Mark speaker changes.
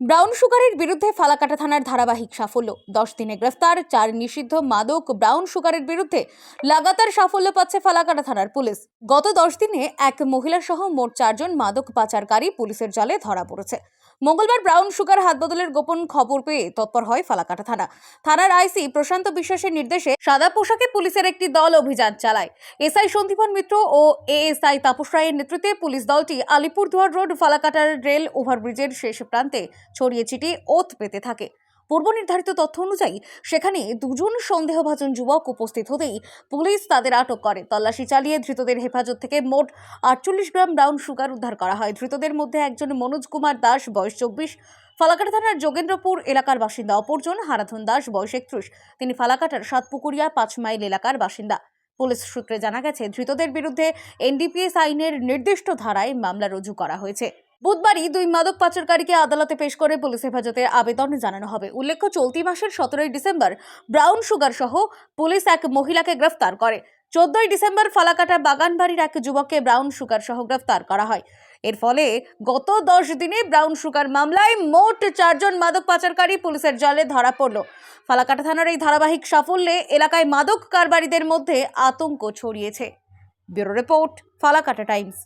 Speaker 1: Brown সুগারের বিরুদ্ধে ফালাকাটা থানার ধারাবাহিক সাফল্য। দশ দিনে গ্রেফতার, চার নিষিদ্ধ, মাদক ব্রাউন সুগারের বিরুদ্ধে লাগাতার সাফল্য পাচ্ছে ফালাকাটা থানার পুলিশ। গত দশ দিনে এক মহিলা সহ মোট চারজন মাদক পাচারকারী পুলিশের জালে ধরা পড়েছে। মঙ্গলবার ব্রাউন সুগার হাত বদলের গোপন খবর পেয়ে তৎপর হয় ফালাকাটা থানা। থানার আইসি প্রশান্ত বিশ্বাসের নির্দেশে সাদা পোশাকে পুলিশের একটি দল অভিযান চালায়। এসআই সন্দীপন মিত্র ও এএসআই তাপস রায়ের নেতৃত্বে পুলিশ দলটি আলিপুরদুয়ার রোড ফালাকাটার রেল ওভারব্রিজের শেষ প্রান্তে ছড়িয়ে ছিটিয়ে ওত পেতে থাকে। পূর্ব নির্ধারিত তথ্য অনুযায়ী, সেখানে দুজন সন্দেহভাজন যুবক উপস্থিত হতেই পুলিশ তাদের আটক করে। তল্লাশি চালিয়ে ধৃতদের হেফাজত থেকে মোট আটচল্লিশ গ্রাম ব্রাউন সুগার উদ্ধার করা হয়। ধৃতদের মধ্যে একজন মনোজ কুমার দাস, বয়স চব্বিশ। ফালাকাটা থানার যোগেন্দ্রপুর এলাকার বাসিন্দা অপরজন, হারাধন দাস, বয়স একত্রিশ। তিনি ফালাকাটার সাতপুকুরিয়া, পাঁচ মাইল এলাকার বাসিন্দা। পুলিশ সূত্রে জানা গেছে, ধৃতদের বিরুদ্ধে এনডিপিএস আইনের নির্দিষ্ট ধারায় মামলা রুজু করা হয়েছে। বুধবারই দুই মাদক পাচারকারীকে আদালতে পেশ করে পুলিশ হেফাজতের আবেদন জানানো হবে। উল্লেখ্য, চলতি মাসের সতেরোই ডিসেম্বর ব্রাউন সুগার সহ পুলিশ এক মহিলাকে গ্রেফতার করে। চোদ্দই ডিসেম্বর ফালাকাটা বাগানবাড়ির এক যুবককে ব্রাউন সুগার সহ গ্রেফতার করা হয়। এর ফলে গত দশ দিনে ব্রাউন সুগার মামলায় মোট চারজন মাদক পাচারকারী পুলিশের জলে ধরা পড়ল। ফালাকাটা থানার এই ধারাবাহিক সাফল্যে এলাকায় মাদক কারবারিদের মধ্যে আতঙ্ক ছড়িয়েছে। Bureau report, Falakata Times.